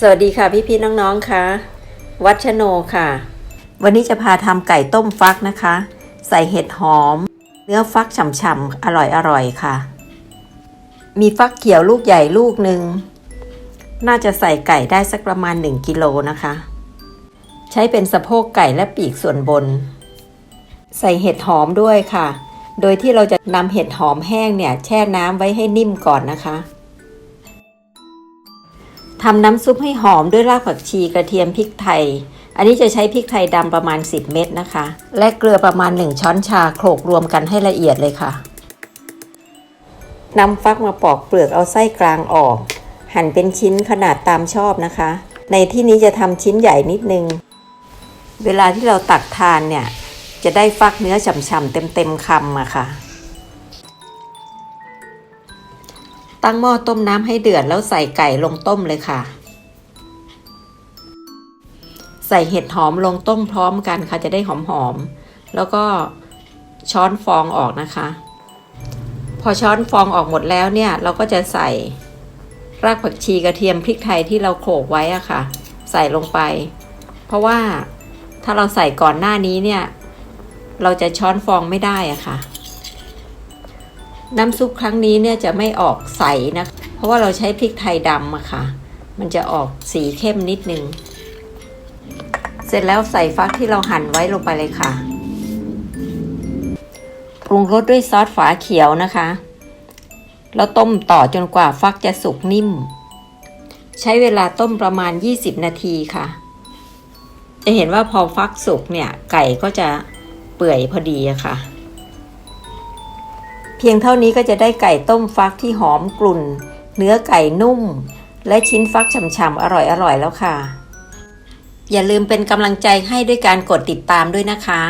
สวัสดีค่ะพี่พี่น้องๆค่ะ วัชโนค่ะ วันนี้จะพาทำไก่ต้มฟักนะคะ ใส่เห็ดหอม เนื้อฟักฉ่ำๆอร่อยๆค่ะ มีฟักเขียวลูกใหญ่ลูกหนึ่งน่าจะใส่ไก่ได้สักประมาณ 1กิโลนะคะ ใช้เป็นสะโพกไก่และปีกส่วนบน ใส่เห็ดหอมด้วยค่ะ โดยที่เราจะนำเห็ดหอมแห้งเนี่ยแช่น้ำไว้ให้นิ่มก่อนนะคะ ทำน้ำซุปให้หอมด้วยรากผักชีกระเทียมพริกไทย อันนี้จะใช้พริกไทยดำประมาณ 10 เม็ดนะคะ และเกลือประมาณ 1 ช้อนชาโขลกรวมกันให้ละเอียดเลยค่ะนำฟักมาปอกเปลือกเอาไส้กลางออก หั่นเป็นชิ้นขนาดตามชอบนะคะ ในที่นี้จะทำชิ้นใหญ่นิดนึง เวลาที่เราตักทานเนี่ย จะได้ฟักเนื้อฉ่ำๆเต็มๆคำอะค่ะ ตั้งหม้อต้มน้ำให้เดือดแล้วใส่ไก่ลงต้มเลยค่ะ ใส่เห็ดหอมลงต้มพร้อมกันค่ะจะได้หอมๆแล้วก็ช้อนฟองออกนะคะ พอช้อนฟองออกหมดแล้วเนี่ย เราก็จะใส่รากผักชีกระเทียมพริกไทยที่เราโขลกไว้อะค่ะ ใส่ลงไป เพราะว่าถ้าเราใส่ก่อนหน้านี้เนี่ย เราจะช้อนฟองไม่ได้อะค่ะ น้ำซุปครั้งนี้เนี่ยจะไม่ออกใสนะ เพราะว่าเราใช้พริกไทยดำอะค่ะ มันจะออกสีเข้มนิดนึง เสร็จแล้วใส่ฟักที่เราหั่นไว้ลงไปเลยค่ะ ปรุงรสด้วยซอสฝาเขียวนะคะ แล้วต้มต่อจนกว่าฟักจะสุกนิ่ม ใช้เวลาต้มประมาณ 20 นาทีค่ะ จะเห็นว่าพอฟักสุกเนี่ยไก่ก็จะเปื่อยพอดีอะค่ะ เพียงเท่านี้ก็จะได้ไก่ต้มฟักที่หอมกลุ่น เนื้อไก่นุ่ม และชิ้นฟักฉ่ำๆอร่อยๆแล้วค่ะ อย่าลืมเป็นกำลังใจให้ด้วยการกดติดตามด้วยนะคะ